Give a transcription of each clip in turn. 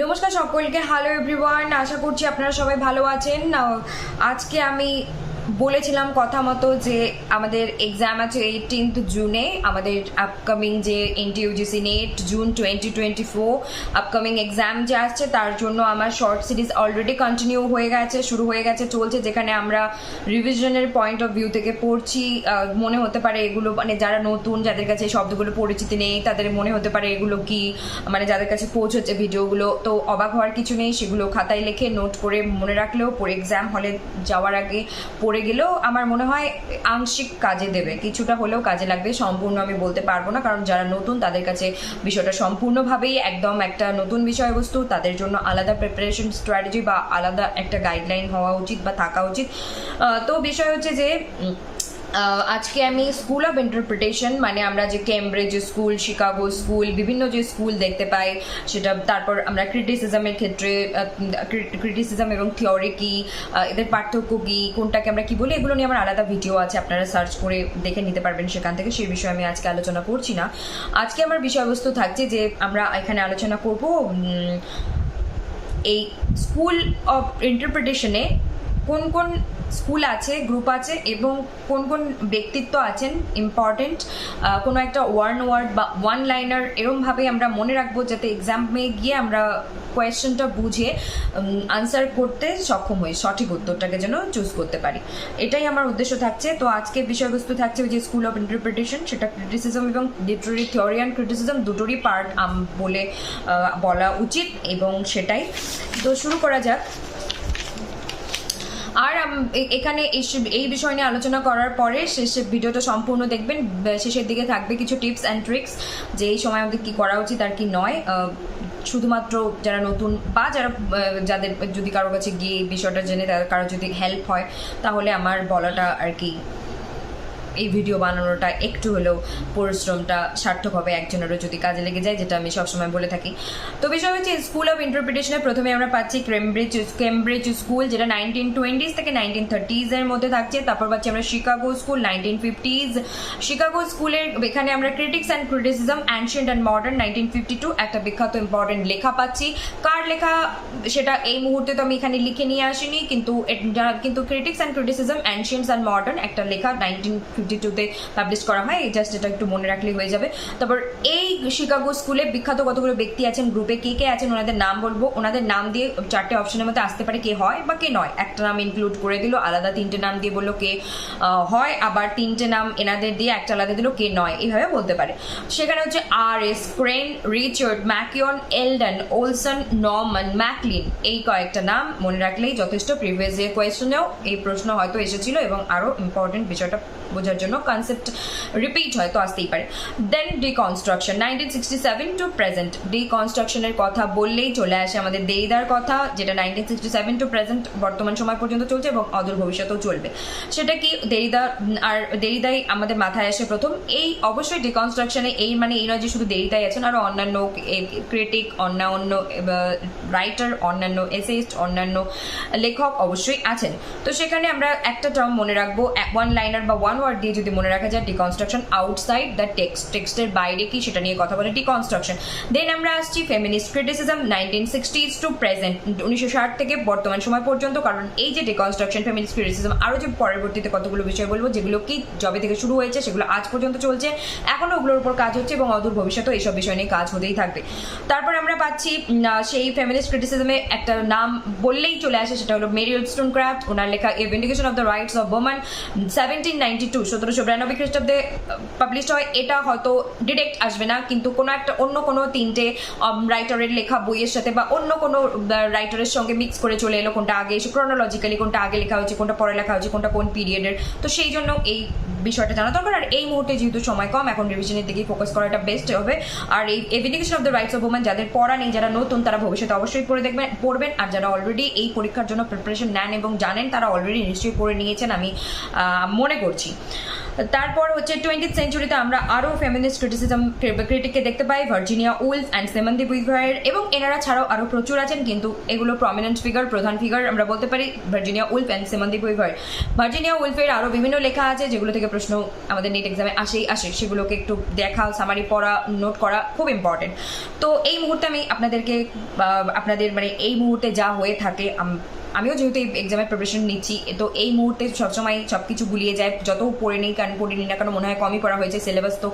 নমস্কার সকলকে। Hello everyone আশা করছি আপনারা সবাই ভালো আছেন। আজকে আমি বলেছিলাম কথা মতো যে আমাদের এক্সাম আছে এইটিনথ জুনে আমাদের আপকামিং যে NTA UGC NET June twenty twenty four upcoming exam যে আসছে, তার জন্য আমার শর্ট সিরিজ অলরেডি কন্টিনিউ হয়ে গেছে, শুরু হয়ে গেছে, চলছে, যেখানে আমরা রিভিশনের পয়েন্ট অফ ভিউ থেকে পড়ছি। মনে হতে পারে এগুলো মানে যারা নতুন, যাদের কাছে এই শব্দগুলো পরিচিতি নেই, তাদের মনে হতে পারে এগুলো কি মানে যাদের কাছে পৌঁছচ্ছে ভিডিওগুলো। তো অবাক হওয়ার কিছু নেই, সেগুলো খাতায় লিখে নোট করে মনে রাখলেও পরে এক্সাম হলে যাওয়ার আগে পড়ে গেলেও আমার মনে হয় আংশিক কাজে দেবে। কিছুটা হলেও কাজে লাগবে, সম্পূর্ণ আমি বলতে পারব না, কারণ যারা নতুন তাদের কাছে বিষয়টা সম্পূর্ণভাবেই একদম একটা নতুন বিষয়বস্তু, তাদের জন্য আলাদা প্রিপারেশন স্ট্র্যাটেজি বা আলাদা একটা গাইডলাইন হওয়া উচিত বা থাকা উচিত। তো বিষয় হচ্ছে যে আজকে আমি স্কুল অফ ইন্টারপ্রিটেশন মানে আমরা যে কেমব্রিজ স্কুল শিকাগো স্কুল বিভিন্ন যে স্কুল দেখতে পাই, সেটা তারপর আমরা ক্রিটিসিজমের ক্ষেত্রে ক্রিটিসিজম এবং থিওরি কি এদের পার্থক্য কি, কোনটাকে আমরা কি বলি, এগুলো নিয়ে আমার আলাদা ভিডিও আছে, আপনারা সার্চ করে দেখে নিতে পারবেন সেখান থেকে, সেই বিষয়ে আমি আজকে আলোচনা করছি না। আজকে আমার বিষয়বস্তু থাকছে যে আমরা এখানে আলোচনা করব এই স্কুল অফ ইন্টারপ্রিটেশনে কোন কোন স্কুল আছে, গ্রুপ আছে এবং কোন কোন ব্যক্তিত্ব আছেন ইম্পর্টেন্ট কোনো একটা ওয়ান ওয়ার্ড বা ওয়ান লাইনার এরমভাবে আমরা মনে রাখব যাতে এক্সামে গিয়ে আমরা কোয়েশ্চেনটা বুঝে আনসার করতে সক্ষম হই, সঠিক উত্তরটাকে যেন চুজ করতে পারি। এটাই আমার উদ্দেশ্য থাকছে। তো আজকে বিষয়বস্তু থাকছে ওই যে স্কুল অফ ইন্টারপ্রিটেশন সেটা ক্রিটিসিজম এবং লিটারি থিওরি অ্যান্ড ক্রিটিসিজম দুটোরই পার্ট বলে বলা উচিত এবং সেটাই। তো শুরু করা যাক। আর এখানে এই বিষয় নিয়ে আলোচনা করার পরে শেষে ভিডিওটা সম্পূর্ণ দেখবেন। শেষের দিকে থাকবে কিছু টিপস অ্যান্ড ট্রিক্স যে এই সময় আমাদের কী করা উচিত আর কি নয়। শুধুমাত্র যারা নতুন বা যারা যাদের যদি কারও কাছে গিয়ে এই বিষয়টা জেনে তাদের কারও যদি হেল্প হয়, তাহলে আমার বলাটা আর কি এই ভিডিও বানানোটা একটু হলেও পরিশ্রমটা সার্থক হবে একজনেরও যদি কাজে লেগে যায়, যেটা আমি সবসময় বলে থাকি। তো বিষয় হচ্ছে স্কুল অফ ইন্টারপ্রিটেশনে প্রথমে আমরা পাচ্ছি কেমব্রিজ কেমব্রিজ স্কুল যেটা নাইনটিন টোয়েন্টিজ থেকে নাইনটিন থার্টিজ এর মধ্যে থাকছে। তারপর পাচ্ছি আমরা Chicago school nineteen fifties Chicago স্কুলের এখানে আমরা critics and criticism ancient and modern nineteen fifty two একটা বিখ্যাত ইম্পর্টেন্ট লেখা পাচ্ছি। কার লেখা, সেটা এই মুহূর্তে তো আমি এখানে লিখে নিয়ে আসিনি, কিন্তু কিন্তু critics and criticism ancients and modern একটা লেখা নাইনটিন ফিফটি টুতে পাবলিশ করা হয় জাস্ট এটা একটু মনে রাখলেই হয়ে যাবে। তারপর এই শিকাগো স্কুলে বিখ্যাত কতগুলো ব্যক্তি আছেন গ্রুপে কে কে আছেন, ওনাদের নাম বলব। ওনাদের নাম দিয়ে চারটে অপশনের মধ্যে আসতে পারে কে হয় বা কে নয়। একটা নাম ইনক্লুড করে দিল, আলাদা তিনটে নাম দিয়ে বলল কে হয়, আবার তিনটে নাম এনাদের দিয়ে একটা আলাদা দিল কে নয়, এইভাবে বলতে পারে। সেখানে হচ্ছে R S Crane Richard McKeon Elder Olson Norman Maclean এই কয়েকটা নাম মনে রাখলেই যথেষ্ট। প্রিভিয়াস ইয়ার কোয়েশ্চনেও এই প্রশ্ন হয়তো এসেছিল এবং আরও ইম্পর্টেন্ট বিষয়টা বোঝার জন্য কনসেপ্ট রিপিট হয়, তো আসতেই পারে। Then deconstruction nineteen sixty seven to present ডিকনস্ট্রাকশনের কথা বললেই চলে আসে আমাদের দেইদার কথা, যেটা nineteen sixty seven to present বর্তমান সময় পর্যন্ত চলছে এবং অদূর ভবিষ্যতেও চলবে। সেটা কি দেরিদা আর দেরিদাই আমাদের মাথায় আসে প্রথম? এই অবশ্যই ডিকনস্ট্রাকশনে এই মানে এই নয় যে শুধু দেরিদাই আছেন আরও অন্যান্য ক্রিটিক অন্যান্য রাইটার অন্যান্য এসেইস্ট অন্যান্য লেখক অবশ্যই আছেন। তো সেখানে আমরা একটা টার্ম মনে রাখব ওয়ান লাইনার বা ওয়ান ওয়ার্ড দিয়ে যদি মনে রাখা যায় ডিকনস্ট্রাকশন আউটসাইড দ্য টেক্সট টেক্সটের বাইরে কি সেটা নিয়ে কথা বলে ডিকনস্ট্রাকশন দেন আমরা আসছি feminist criticism nineteen sixties to present উনিশশো ষাট থেকে বর্তমান সময় পর্যন্ত, কারণ এই যে ডিকনস্ট্রাকশন ফেমিনিস্ট ক্রিটিসিজম আরও যে পরবর্তীতে কতগুলো বিষয় বলব, যেগুলো কি জবে থেকে শুরু হয়েছে, সেগুলো আজ পর্যন্ত চলছে। এখনও ওগুলোর উপর কাজ হচ্ছে এবং অদূর ভবিষ্যতেও এইসব বিষয় নিয়ে কাজ হতেই থাকবে। তারপর আমরা পাচ্ছি সেই ফেমিনিস্ট ক্রিটিসিজমে একটা নাম বললেই চলে আসে, সেটা হলো মেরি স্টোন ক্রাফট ওনার লেখা a of the rights of woman seventeen ninety two সতেরোশো বিরানব্বই খ্রিস্টাব্দে পাবলিশ হয়। এটা হয়তো ডিরেক্ট আসবে না, কিন্তু কোনো একটা অন্য কোনো তিনটে রাইটারের লেখা বইয়ের সাথে বা অন্য কোনো রাইটারের সঙ্গে মিক্স করে চলে এলো কোনটা আগে এসে ক্রোনোলজিক্যালি কোনটা আগে লেখা হয়েছে, কোনটা পরে লেখা হয়েছে, কোনটা কোন পিরিয়ডের তো সেই জন্য এই বিষয়টা জানা দরকার। আর এই মুহূর্তে যেহেতু সময় কম, এখন রিভিশনের দিকে ফোকাস করাটা বেস্ট হবে। আর এই vindication of the rights of women যাদের পড়া নেই, যারা নতুন, তারা ভবিষ্যতে অবশ্যই পড়ে দেখবেন, পড়বেন। আর যারা অলরেডি এই পরীক্ষার জন্য প্রিপারেশন নেন এবং জানেন, তারা অলরেডি নিশ্চয়ই পড়ে নিয়েছেন, আমি মনে করছি। তারপর হচ্ছে টোয়েন্টি সেঞ্চুরিতে আমরা আরও ফেমিনিস্ট ক্রিটিসিজম ক্রিটিককে দেখতে পাই Virginia Woolf and Simone de Beauvoir এবং এনারা ছাড়াও আরও প্রচুর আছেন, কিন্তু এগুলো প্রমিনেন্ট ফিগার প্রধান ফিগার আমরা বলতে পারি Virginia Woolf and Simone de Beauvoir Virginia উলফের আরও বিভিন্ন লেখা আছে, যেগুলো থেকে প্রশ্ন আমাদের নেট এক্সামে আসেই আসে, সেগুলোকে একটু দেখা সামারি পড়া নোট করা খুব ইম্পর্টেন্ট তো এই মুহূর্তে আমি আপনাদেরকে আপনাদের মানে এই মুহূর্তে যা হয়ে থাকে আমিও যেহেতু এই এক্সামের প্রিপারেশন নিচ্ছি, তো এই মুহূর্তে সবসময় সব কিছু গুলিয়ে যায়। যত পড়ে নেই কারণ পড়ে নিই না কারণ মনে হয় কমই করা হয়েছে সিলেবাস তো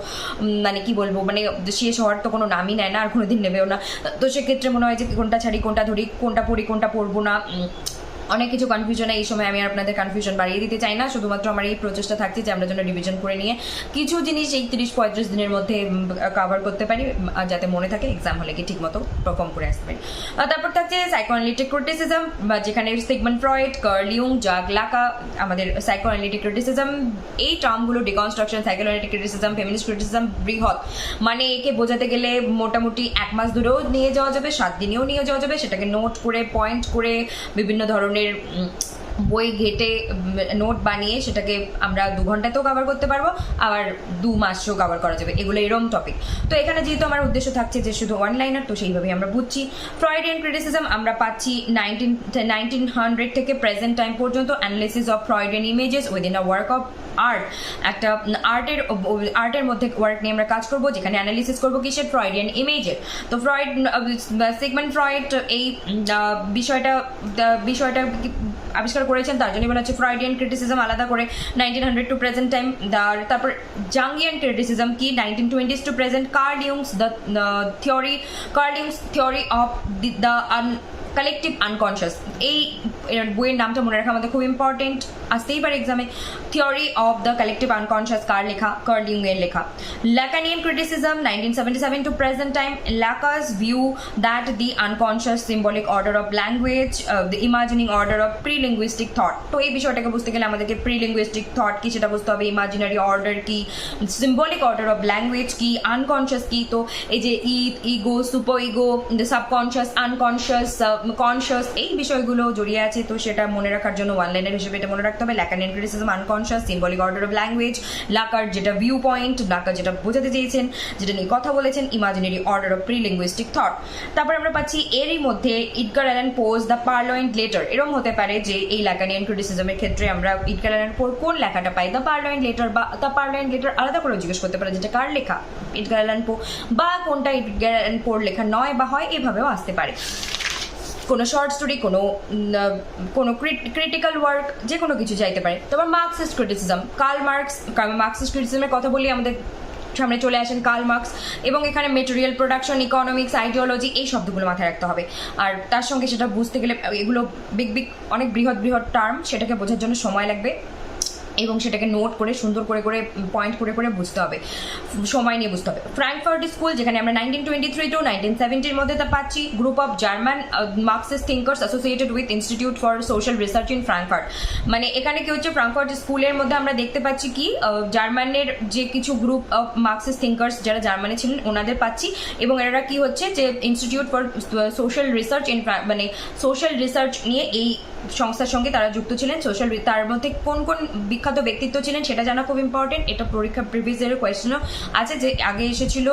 মানে কি বলব মানে শেষ হওয়ার তো কোনো নামই নেয় না, আর কোনো দিন নেবেও না। তো সেক্ষেত্রে মনে হয় যে কোনটা ছাড়ি, কোনটা ধরি, কোনটা পড়ি, কোনটা পড়ব না অনেক কিছু কনফিউশনে এই সময় আমি আপনাদের কনফিউশন বাড়িয়ে দিতে চাই না। শুধুমাত্র আমার এই প্রচেষ্টা থাকছে যে আমরা যেন রিভিশন করে নিয়ে কিছু জিনিস এই তিরিশ, পঁয়ত্রিশ দিনের মধ্যে কভার করতে পারি যাতে মনে থাকে এক্সাম হলে কি ঠিক মতো পারফর্ম করে আসতে পারি। তারপর থাকছে সাইকোঅ্যানালিটিক ক্রিটিসিজম যেখানে Sigmund Freud Carl Jung Jacques Lacan আমাদের সাইকোঅ্যানালিটিক ক্রিটিসিজম এই টার্মগুলো deconstruction psychoanalytic criticism feminist criticism বৃহৎ। মানে একে বোঝাতে গেলে মোটামুটি এক মাস ধরেও নিয়ে যাওয়া যাবে, সাত দিনেও নিয়ে যাওয়া যাবে, সেটাকে নোট করে পয়েন্ট করে, বিভিন্ন ধরনের 嗯 বই ঘেটে নোট বানিয়ে সেটাকে আমরা দু ঘন্টাতেও কভার করতে পারব, আবার দু মাসেও কভার করা যাবে। এগুলো এরম টপিক তো এখানে যেহেতু আমার উদ্দেশ্য থাকছে যে শুধু ওয়ান লাইনার তো সেইভাবেই আমরা বুঝছি। ফ্রয়েডিয়ান ক্রিটিসিজম আমরা পাচ্ছি নাইনটিন নাইনটিন হান্ড্রেড থেকে প্রেজেন্ট টাইম পর্যন্ত analysis of Freudian images within a work of art একটা আর্টের আর্টের মধ্যে ওয়ার্ক নিয়ে আমরা কাজ করব, যেখানে অ্যানালিসিস করব কিসের? ফ্রয়েডিয়ান ইমেজের তো ফ্রয়েড সিগমেন্ট ফ্রয়েড এই বিষয়টা বিষয়টা আবিষ্কার করেছেন, তার জন্য বলা হচ্ছে ফ্রাইডিয়ান ক্রিটিসিজম আলাদা করে nineteen hundred to present time দার তারপর জাঙ্গিয়ান ক্রিটিসিজম কি nineteen twenties to present Carl Jung's the theory Carl Jung's theory of the collective unconscious এই, এর বইয়ের নামটা মনে রাখা আমাদের খুব ইম্পর্টেন্ট আসতেই পারে এক্সামে theory of the collective unconscious কার লেখা? কার্লিং এর লেখা। Lacanian criticism nineteen seventy seven to present time Lacan's view that the unconscious symbolic order of language the imagining order of pre linguistic thought তো এই বিষয়টাকে বুঝতে গেলে আমাদেরকে প্রি লিঙ্গুইস্টিক থট কি সেটা বুঝতে হবে ইমাজিনারি অর্ডার কি সিম্বলিক অর্ডার অফ ল্যাঙ্গুয়েজ কি আনকনশিয়াস কি, তো এই যে id ego superego the subconscious unconscious conscious এই বিষয়গুলো জড়িয়ে আছে, তো সেটা মনে রাখার জন্য ওয়ান লাইনের হিসেবে এটা মনে রাখতে হবে। Lacanian criticism unconscious symbolic order of language লাকার যেটা ভিউ পয়েন্ট লাকার যেটা বোঝাতে চেয়েছেন, যেটা নিয়ে কথা বলেছেন imaginary order of pre linguistic thought তারপর আমরা পাচ্ছি, এরই মধ্যে Edgar Allan Poe's the purloined letter এরকম হতে পারে যে এই ল্যাকানিয়ান ক্রিটিসিজমের ক্ষেত্রে আমরা ইটকার অ্যালান পোর কোন লেখাটা পাই? দ্য পার্লয়েন্ট লেটার বা দ্য পার্লয়েন্ট লেটার আলাদা করে জিজ্ঞেস করতে পারে, যেটা কার লেখা? ইটকার অ্যালান পো বা কোনটা ইটকার অ্যালান পোর লেখা নয় বা হয়, এভাবেও আসতে পারে। কোনো শর্ট স্টোরি কোনো কোনো ক্রিটিক্যাল ওয়ার্ক যে কোনো কিছু চাইতে পারে। তারপর Marxist criticism Karl Marx Marxist ক্রিটিসিজমের কথা বলি আমাদের সামনে চলে আসেন কার্ল মার্কস এবং এখানে মেটেরিয়াল প্রোডাকশন ইকোনমিক্স আইডিওলজি এই শব্দগুলো মাথায় রাখতে হবে। আর তার সঙ্গে সেটা বুঝতে গেলে এগুলো বিগ বিগ অনেক বৃহৎ বৃহৎ টার্ম সেটাকে বোঝার জন্য সময় লাগবে। এবং সেটাকে নোট করে, সুন্দর করে করে পয়েন্ট করে করে বুঝতে হবে। সময় নিয়ে বুঝতে হবে। ফ্র্যাঙ্কফার্ট স্কুল যেখানে আমরা nineteen twenty three to nineteen সেভেন্টির মধ্যে তা পাচ্ছি group of German Marxist thinkers associated with institute for social research in Frankfurt মানে এখানে কি হচ্ছে ফ্র্যাঙ্কফার্ট স্কুলের মধ্যে আমরা দেখতে পাচ্ছি কি জার্মানের যে কিছু গ্রুপ অফ মার্কসিস্ট থিঙ্কার্স যারা জার্মানে ছিলেন, ওনাদের পাচ্ছি। এবং এরা কি হচ্ছে যে institute for social research in মানে সোশ্যাল রিসার্চ নিয়ে এই সংস্থার সঙ্গে তারা যুক্ত ছিলেন সোশ্যাল তার মধ্যে কোন কোন বিখ্যাত ব্যক্তিত্ব ছিলেন সেটা জানা খুব ইম্পর্টেন্ট এটা পরীক্ষা প্রিভিয়াস ইয়ারের কোয়েশ্চেনও আছে যে আগে এসেছিল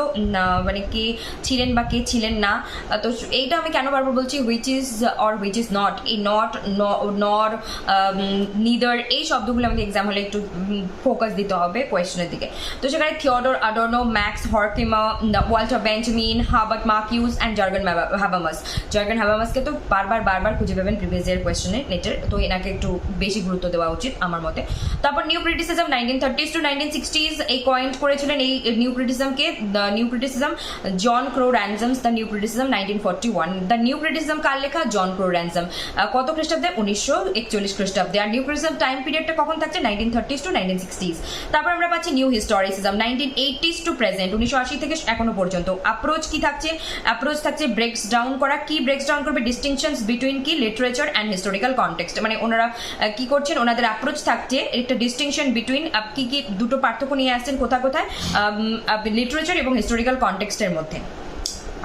মানে কে ছিলেন বা কে ছিলেন না। তো এইটা আমি কেন বারবার বলছি which is or which is not এই নট নর নিদার এই শব্দগুলো আমাকে এক্সাম হলে একটু ফোকাস দিতে হবে কোয়েশ্চেনের দিকে। তো সেখানে Theodor Adorno Max Horkheimer Walter Benjamin Herbert Marcuse and Jurgen Habermas Jurgen হ্যাবামাসকে তো বারবার বারবার খুঁজে পাবেন প্রিভিয়াস ইয়ার কোয়েশ্চেনে নেটের তো এনাকে একটু বেশি গুরুত্ব দেওয়া উচিত আমার মতে। তারপর new criticism nineteen thirties to nineteen sixties এই কয়েন্ট করেছিলেন এই new ক্রিটিসিজমকে the new criticism John Crowe Ransom's the new criticism nineteen forty one the new criticism কার লেখা? জন ক্রো র্যানজম কত খ্রিস্টাব্দে? উনিশশো একচল্লিশ খ্রিস্টাব্দে। আর নিউ ক্রিটিসিজম টাইম পিরিয়ডটা কখন থাকছে? Nineteen thirties to nineteen sixties তারপর আমরা পাচ্ছি new historicism nineteen eighties to present উনিশশো আশি থেকে এখনও পর্যন্ত। অ্যাপ্রোচ কি থাকছে? অ্যাপ্রোচ থাকছে ব্রেকস ডাউন করা। কি ব্রেকস ডাউন করবে? ডিস্টিংশনস বিটুইন কি? লিটারেচার অ্যান্ড হিস্টোরিক্যাল কনটেক্সট মানে ওনারা কি করছেন, ওনাদের অ্যাপ্রোচ থাকছে একটা ডিস্টিংশন বিটুইন কি কি দুটো পার্থক্য নিয়ে আসছেন, কোথায় কোথায় লিটারেচার এবং হিস্টোরিক্যাল কনটেক্সটের মধ্যে।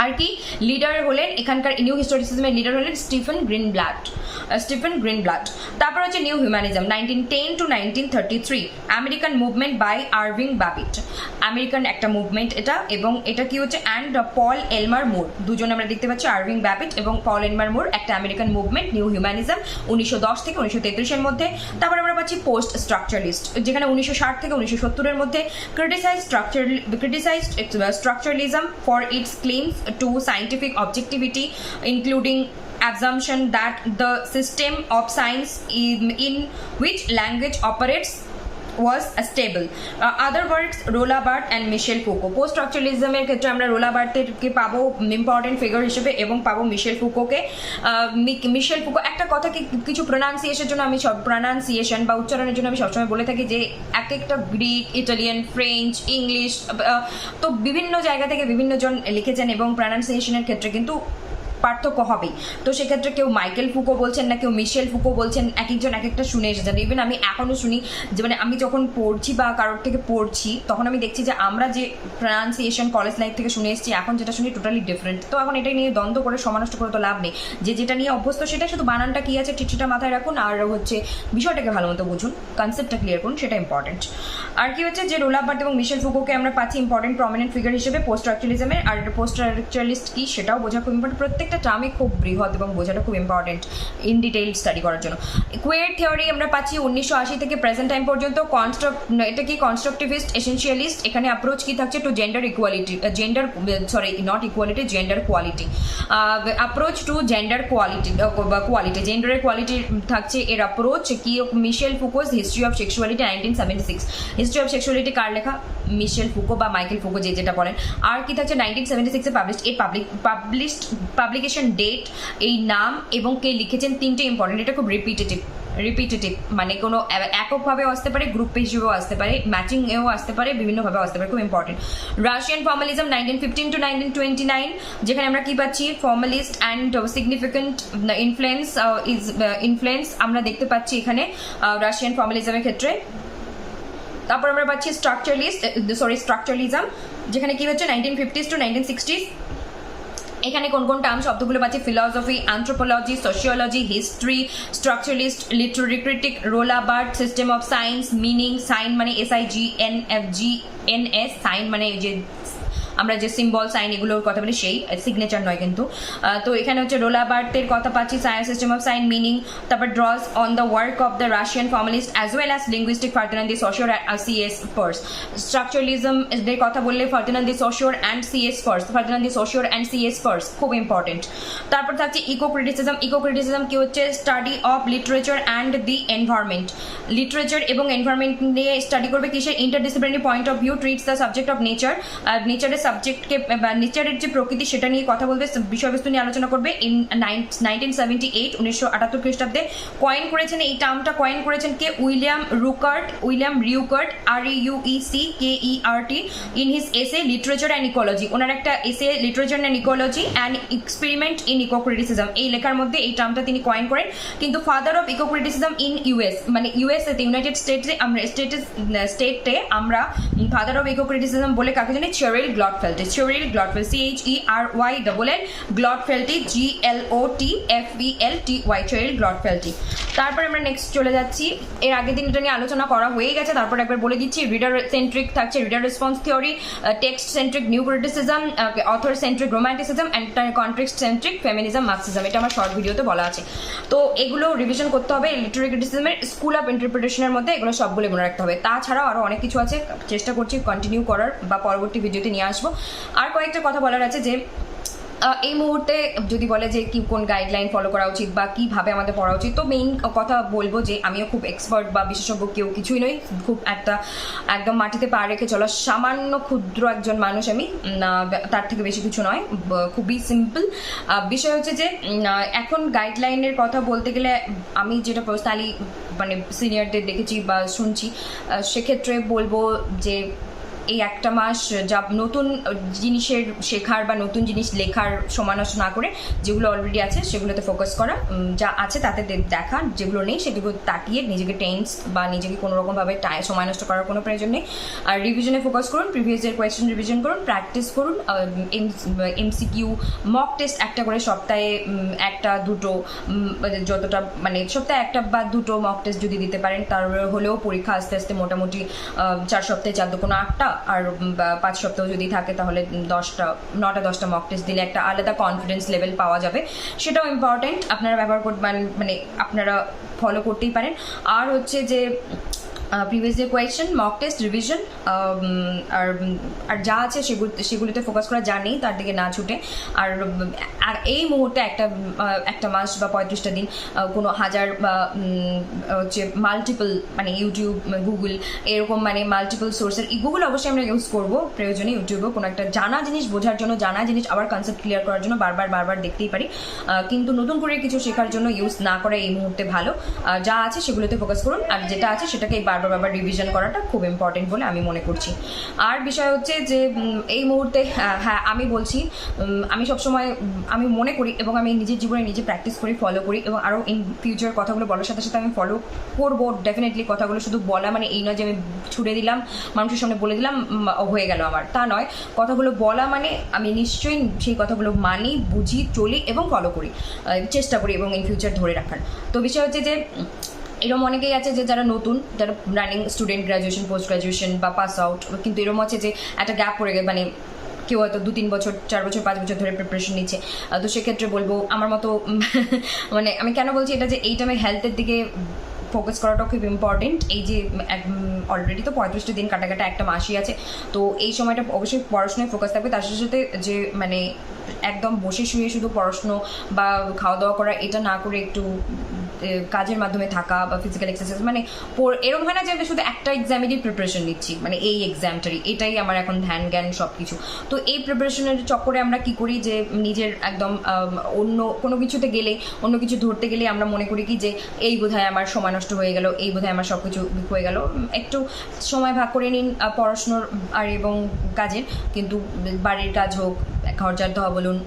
আর কি লিডার হলেন, এখানকার নিউ হিস্টোরিসিজমের লিডার হলেন Stephen Greenblatt Stephen Greenblatt তারপর হচ্ছে new humanism nineteen ten to nineteen thirty three American movement by Irving Babbitt American একটা মুভমেন্ট এটা এবং এটা কি হচ্ছে? অ্যান্ড পল এলমার মোর দুজন আমরা দেখতে পাচ্ছি আরভিং ব্যাবিট এবং পল এলমার মোর একটা আমেরিকান মুভমেন্ট নিউ হিউম্যানিজম উনিশশো দশ থেকে উনিশশো তেত্রিশের মধ্যে। তারপর আমরা পাচ্ছি পোস্ট স্ট্রাকচারালিস্ট যেখানে উনিশশো ষাট থেকে উনিশশো সত্তরের মধ্যে criticize structure criticize structuralism for its claims to scientific objectivity, including assumption that the system of science in, in which language operates was stable. Uh, other works, Rola Barthes and Michel Foucault. Post ক্ষেত্রে আমরা রোলা বার্থেরকে পাবো important figure হিসেবে এবং পাবো মিশেল ফুকোকে মিশেল Foucault একটা কথা কিছু প্রোনাউন্সিয়েশনের জন্য আমি সব প্রোনাউন্সিয়েশন বা উচ্চারণের জন্য আমি সবসময় বলে থাকি যে এক একটা গ্রিক ইটালিয়ান ফ্রেঞ্চ ইংলিশ তো বিভিন্ন জায়গা থেকে বিভিন্ন জন লিখেছেন এবং প্রোনাউন্সিয়েশনের ক্ষেত্রে কিন্তু পার্থক্য হবেই তো সেক্ষেত্রে কেউ মাইকেল ফুকো বলছেন না, কেউ মিশেল ফুকো বলছেন এক একজন এক একটা শুনে এসেছেন। ইভেন আমি এখনও শুনি যে মানে আমি যখন পড়ছি বা কারোর থেকে পড়ছি, তখন আমি দেখছি যে আমরা যে প্রনাউন্সিয়েশন কলেজ লাইফ থেকে শুনে এসেছি, এখন যেটা শুনি টোটালি ডিফারেন্ট তো এখন এটা নিয়ে দ্বন্দ্ব করে, সমানষ্ট করে তো লাভ নেই। যে যেটা নিয়ে অভ্যস্ত সেটা শুধু বানানটা কী আছে ঠিকঠিটা মাথায় রাখুন, আর হচ্ছে বিষয়টাকে ভালো মতো বুঝুন কনসেপ্টটা ক্লিয়ার করুন, সেটা ইম্পর্টেন্ট আর কি হচ্ছে যে রোলা বার্ট এবং মিশেল ফুকোকে আমরা পাচ্ছি ইম্পর্টেন্ট প্রমিনেন্ট ফিগার হিসেবে পোস্ট স্ট্রাকচারালিজমের আর পোস্ট স্ট্রাকচারালিস্ট কি সেটাও বোঝা খুব ইম্পর্টেন্ট প্রত্যেকটা টার্মে খুব বৃহৎ এবং বোঝাটা খুব ইম্পর্টেন্ট ইন ডিটেইল স্টাডি করার জন্য। কুয়ের থিওরি আমরা পাচ্ছি উনিশশো আশি থেকে প্রেজেন্ট টাইম পর্যন্ত। কনস্ট্রাক্ট এটা কি কনস্ট্রাকটিভিস্ট এসেন্সিয়ালিস্ট এখানে অ্যাপ্রোচ কি থাকছে? To gender equality gender sorry not equality gender quality approach to gender quality বা কোয়ালিটি জেন্ডারের কোয়ালিটি থাকছে এর অ্যাপ্রোচ কি? Michel Foucault's history of sexuality nineteen seventy six history of sexuality কার লেখা? মিশেল ফুকো বা মাইকেল ফুকো যে যেটা বলেন। আর কি থাকছে? নাইনটিন সেভেন্টি সিক্সে পাবলিশ এই পাবলিক পাবলিশড পাবলিকেশন ডেট এই নাম এবং কে লিখেছেন তিনটে ইম্পর্টেন্ট এটা খুব রিপিটেটিভ রিপিটেটিভ মানে কোনো এককভাবেও আসতে পারে গ্রুপ হিসেবেও আসতে পারে ম্যাচিং এও আসতে পারে, বিভিন্নভাবেও আসতে পারে, খুব important Russian formalism nineteen fifteen to nineteen twenty nine যেখানে আমরা কি পাচ্ছি? Formalist and significant influence is influence আমরা দেখতে পাচ্ছি এখানে রাশিয়ান ফর্মালিজমের ক্ষেত্রে। তারপর আমরা পাচ্ছি স্ট্রাকচারলিস্ট সরি স্ট্রাকচারলিজম যেখানে কি হচ্ছে? Nineteen fifties to nineteen sixties এখানে কোন কোন টার্ম শব্দগুলো পাচ্ছি? Philosophy anthropology sociology history structuralist literary critic রোলা Barthes system of signs meaning sign মানে S I G N F G N S sign মানে যে আমরা যে সিম্বল সাইন এগুলোর কথা বলি, সেই সিগনেচার নয় কিন্তু। তো এখানে হচ্ছে রোলা বার্থের কথা পাচ্ছি science system of sign meaning তারপর draws on the work of the Russian formalist as well as linguistic Ferdinand de Saussure C S Peirce structuralism এর কথা বললে Ferdinand de Saussure and C S Peirce Ferdinand de Saussure and C S Peirce খুব important তারপর থাকছে eco criticism eco criticism কি হচ্ছে? Study of literature and the environment literature এবং environment নিয়ে স্টাডি করবে কিসের? Interdisciplinary point of view treats the subject of nature নেচারের সাবজেক্টকে বা নেচারের যে প্রকৃতি সেটা নিয়ে কথা বলবে বিষয়বস্তু নিয়ে আলোচনা করবে ইন নাইনটিন সেভেন্টি এইট উনিশশো আটাত্তর খ্রিস্টাব্দে। কয়েন করেছেন, এই টার্মটা কয়েন করেছেন কে? William Rueckert, William Rueckert R U E C K E R T in his essay literature and ecology ওনার একটা essay literature and ecology and experiment in ecocriticism এই লেখার মধ্যে এই টার্মটা তিনি কয়েন করেন। কিন্তু father of ecocriticism in US মানে ইউএসএতে ইউনাইটেড স্টেটসে আমরা স্টেটে স্টেটে আমরা ফাদার অফ ইকোক্রিটিসিজম বলে কাকে জানি? Cheryll Glotfelty Cheryll Glotfelty C H E R Y double L Glotfelty G L O T F B L T Y Cheryll Glotfelty তারপর আমরা নেক্সট চলে যাচ্ছি। এর আগের দিন এটা নিয়ে আলোচনা করা হয়ে গেছে। তারপর একবার বলে দিচ্ছি রিডার সেন্ট্রিক থাকছে reader response theory text centric new criticism author centric romanticism and context centric feminism Marxism এটা আমার শর্ট ভিডিওতে বলা আছে। তো এগুলো রিভিশন করতে হবে লিটারি ক্রিটিসিজমের স্কুল অফ ইন্টারপ্রিটেশনের মধ্যে এগুলো সবগুলো মনে রাখতে হবে। তাছাড়াও আরও অনেক কিছু আছে, চেষ্টা করছি কন্টিনিউ করার বা পরবর্তী ভিডিওতে নিয়ে আসব আর কয়েকটা কথা বলার আছে যে এই মুহূর্তে যদি বলে যে কি কোন গাইডলাইন ফলো করা উচিত বা কীভাবে আমাদের পড়া উচিত, তো মেইন কথা বলব যে আমিও খুব এক্সপার্ট বা বিশেষজ্ঞ কেউ কিছুই নই। খুব একটা একদম মাটিতে পা রেখে চলা সামান্য ক্ষুদ্র একজন মানুষ আমি তার থেকে বেশি কিছু নয় খুবই সিম্পল বিষয় হচ্ছে যে এখন গাইডলাইনের কথা বলতে গেলে আমি যেটা পার্সোনালি মানে সিনিয়রদের দেখেছি বা শুনছি সেক্ষেত্রে বলব যে এই একটা মাস যা নতুন জিনিসের শেখার বা নতুন জিনিস লেখার সময় নষ্ট না করে যেগুলো অলরেডি আছে সেগুলোতে ফোকাস করা যা আছে তাতে দেখা, যেগুলো নেই সেগুলো তাকিয়ে নিজেকে টেন্স বা নিজেকে কোনো রকমভাবে সময় নষ্ট করার কোনো প্রয়োজন নেই। আর রিভিশনে ফোকাস করুন প্রিভিয়াস ইয়ার কোয়েশ্চেন রিভিশন করুন প্র্যাকটিস করুন এমসিকিউ মক টেস্ট একটা করে সপ্তাহে একটা, দুটো যতটা মানে সপ্তাহে একটা বা দুটো মক টেস্ট যদি দিতে পারেন, তার হলেও পরীক্ষা আস্তে আস্তে মোটামুটি চার সপ্তাহে চার কোনো আটটা আর পাঁচ সপ্তাহ যদি থাকে তাহলে দশটা, নটা, দশটা মক টেস্ট দিলে একটা আলাদা কনফিডেন্স লেভেল পাওয়া যাবে। সেটাও ইম্পর্টেন্ট আপনারা ব্যবহার করবেন মানে আপনারা ফলো করতেই পারেন। আর হচ্ছে যে previous day question mock test revision আর আর যা আছে সেগুলো সেগুলিতে ফোকাস করা যা নেই তার দিকে না ছুটে। আর আর এই মুহূর্তে একটা একটা মাস বা পঁয়ত্রিশটা দিন কোনো হাজার বা হচ্ছে মাল্টিপল মানে ইউটিউব গুগল এরকম মানে মাল্টিপল সোর্সের গুগল অবশ্যই আমরা ইউজ করব, প্রয়োজনে ইউটিউবেও কোনো একটা জানা জিনিস বোঝার জন্য, জানা জিনিস আবার কনসেপ্ট ক্লিয়ার করার জন্য বারবার বারবার দেখতেই পারি। কিন্তু নতুন করে কিছু শেখার জন্য ইউজ না করা এই মুহূর্তে ভালো। যা আছে সেগুলোতে ফোকাস করুন। আর যেটা আছে সেটাকে বারবার বারবার রিভিশন করাটা খুব ইম্পর্টেন্ট বলে আমি মনে করছি। আর বিষয় হচ্ছে যে এই মুহূর্তে হ্যাঁ আমি বলছি আমি সবসময় আমি মনে করি এবং আমি নিজের জীবনে নিজে প্র্যাকটিস করি ফলো করি এবং আরও ইন ফিউচার কথাগুলো বলার সাথে সাথে আমি ফলো করব। ডেফিনেটলি কথাগুলো শুধু বলা মানে এই নয় যে আমি ছুড়ে দিলাম, মানুষের সামনে বলে দিলাম হয়ে গেল আমার। তা নয়, কথাগুলো বলা মানে আমি নিশ্চয়ই সেই কথাগুলো মানি, বুঝি, চলি এবং ফলো করি চেষ্টা করি এবং ইন ফিউচার ধরে রাখার। তো বিষয় হচ্ছে যে উম, এরকম অনেকেই আছে যে যারা নতুন যারা running student graduation post graduation বা পাস আউট কিন্তু এরকম আছে যে একটা গ্যাপ পড়ে গেছে মানে কেউ হয়তো দু তিন বছর চার বছর পাঁচ বছর ধরে প্রিপারেশন নিচ্ছে। তো সেক্ষেত্রে বলব আমার মতো মানে আমি কেন বলছি এটা যে এই টাইমে হেলথের দিকে ফোকাস করাটাও খুব ইম্পর্টেন্ট এই যে অলরেডি তো পঁয়ত্রিশটা দিন কাটা কাটা একটা মাসই আছে তো এই সময়টা অবশ্যই পড়াশোনায় ফোকাস থাকবে। তার সাথে সাথে যে মানে একদম বসে শুয়ে শুধু পড়াশুনো বা খাওয়া দাওয়া করা এটা না করে একটু কাজের মাধ্যমে থাকা বা ফিজিক্যাল এক্সারসাইজ মানে এরকম হয় না যে আমি শুধু একটা এক্সামেরই প্রিপারেশন নিচ্ছি মানে এই এক্সামটারই এটাই আমার এখন ধ্যান, জ্ঞান সব কিছু তো এই প্রিপারেশনের চক্করে আমরা কি করি যে নিজের একদম অন্য কোনো কিছুতে গেলে, অন্য কিছু ধরতে গেলে আমরা মনে করি কি যে এই বোধহয় আমার সময় নষ্ট হয়ে গেল, এই বোধহয় আমার সব কিছু হয়ে গেল। একটু সময় ভাগ করে নিন পড়াশুনোর, আর, এবং কাজের, কিন্তু বাড়ির কাজ হোক ঘর ধোয়া বলুন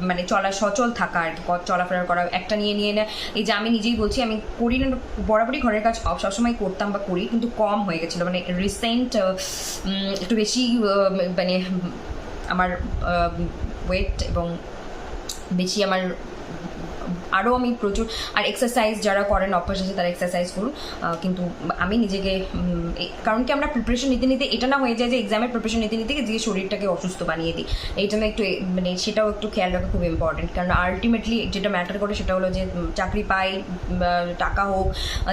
মানে চলা সচল থাকা আর কি চলাফেরা করা, একটা নিয়ে নিয়ে না। এই যে আমি নিজেই বলছি, আমি করি না, বরাবরই ঘরের কাজ সব- সবসময় করতাম বা করি, কিন্তু কম হয়ে গেছিল। মানে রিসেন্ট একটু বেশি মানে আমার ওয়েট এবং বেশি আমার আরও আমি প্রচুর, আর এক্সারসাইজ যারা করেন, অভ্যাস আছে, তারা এক্সারসাইজ করুন। কিন্তু আমি নিজেকে কারণ কি আমরা প্রিপারেশন নিতে নিতে, এটা না হয়ে যায় যে এক্সামের প্রিপারেশন নিতে নিতে যে শরীরটাকে অসুস্থ বানিয়ে দিই। এইটা আমি একটু মানে সেটাও একটু খেয়াল রাখা খুব ইম্পর্টেন্ট কারণ আলটিমেটলি যেটা ম্যাটার করে সেটা হলো যে চাকরি পাই টাকা হোক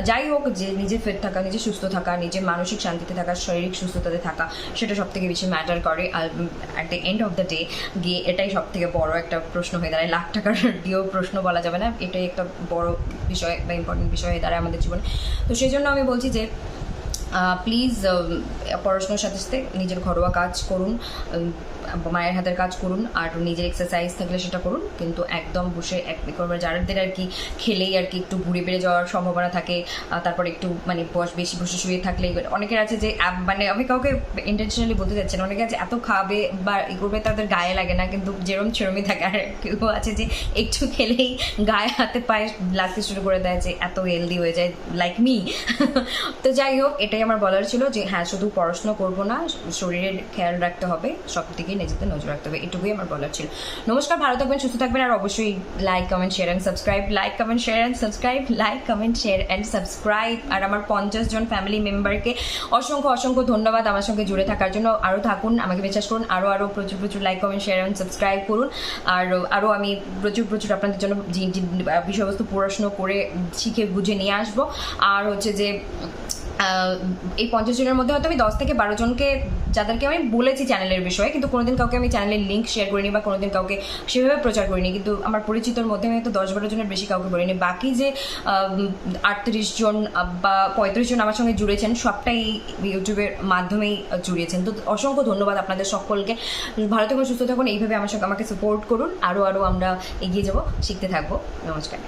যাই হোক, যে নিজে ফিট থাকা, নিজে সুস্থ থাকা, নিজের মানসিক শান্তিতে থাকা, শারীরিক সুস্থতাতে থাকা, সেটা সব থেকে বেশি ম্যাটার করে। আর at the end of the day গিয়ে এটাই সব থেকে বড় একটা প্রশ্ন হয়ে দাঁড়ায়। লাখ টাকার দিয়েও প্রশ্ন বলা যাবে না। এটাই একটা বড় বিষয় বা ইম্পর্টেন্ট বিষয় হয়ে দাঁড়ায় আমাদের জীবনে। তো সেই জন্য আমি বলছি যে প্লিজ পড়াশোনার সাথে সাথে নিজের ঘরোয়া কাজ করুন। মায়ের হাতের কাজ করুন, আর নিজের এক্সারসাইজ থাকলে সেটা করুন, কিন্তু একদম বসে এক যাদের আর কি খেলেই আর কি একটু ঘুরে বেড়ে যাওয়ার সম্ভাবনা থাকে তারপর একটু মানে বস বেশি বসে শুয়ে থাকলে। অনেকের আছে যে মানে আমি কাউকে ইন্টেনশনালি বলতে চাচ্ছি না, অনেকে আছে এত খাবে বা ই করবে, তাদের গায়ে লাগে না, কিন্তু যেরম সেরমই থাকে। আর কেউ আছে যে, একটু খেলেই গায়ে হাতে পায়ে লাগতে শুরু করে দেয় যে, এত হেলদি হয়ে যায় লাইক মি তো যাই হোক, এটাই আমার বলার ছিল যে হ্যাঁ শুধু পড়াশোনা করব না, শরীরের খেয়াল রাখতে হবে সব দিকেই নিজেদের নজর রাখতে হবে, এটুকুই আমার বলার ছিল। নমস্কার, ভালো থাকবেন, সুস্থ থাকবেন, আর অবশ্যই like comment share and subscribe like comment share and subscribe like comment share and subscribe আর আমার পঞ্চাশ জন ফ্যামিলি মেম্বারকে অসংখ্য অসংখ্য ধন্যবাদ আমার সঙ্গে জুড়ে থাকার জন্য। আরও থাকুন, আমাকে বিশ্বাস করুন আরও আরও প্রচুর প্রচুর like comment share and subscribe করুন। আর আরও আমি প্রচুর প্রচুর আপনাদের জন্য বিষয়বস্তু পড়াশুনো করে শিখে, বুঝে নিয়ে আসব। আর হচ্ছে যে এই পঞ্চাশ জনের মধ্যে হয়তো আমি দশ থেকে বারো জনকে যাদেরকে আমি বলেছি চ্যানেলের বিষয়ে, কিন্তু কোনোদিন কাউকে আমি চ্যানেলের লিঙ্ক শেয়ার করিনি বা কোনোদিন কাউকে সেভাবে প্রচার করিনি। কিন্তু আমার পরিচিতর মধ্যে আমি হয়তো দশ বারো জনের বেশি কাউকে বলিনি। বাকি যে আটত্রিশ জন বা পঁয়ত্রিশ জন আমার সঙ্গে জুড়েছেন, সবটাই ইউটিউবের মাধ্যমেই জুড়িয়েছেন। তো অসংখ্য ধন্যবাদ আপনাদের সকলকে। ভালো থাকুন, সুস্থ থাকুন। এইভাবে আমার সঙ্গে আমাকে সাপোর্ট করুন। আরও আরও আমরা এগিয়ে যাব। শিখতে থাকব। নমস্কার।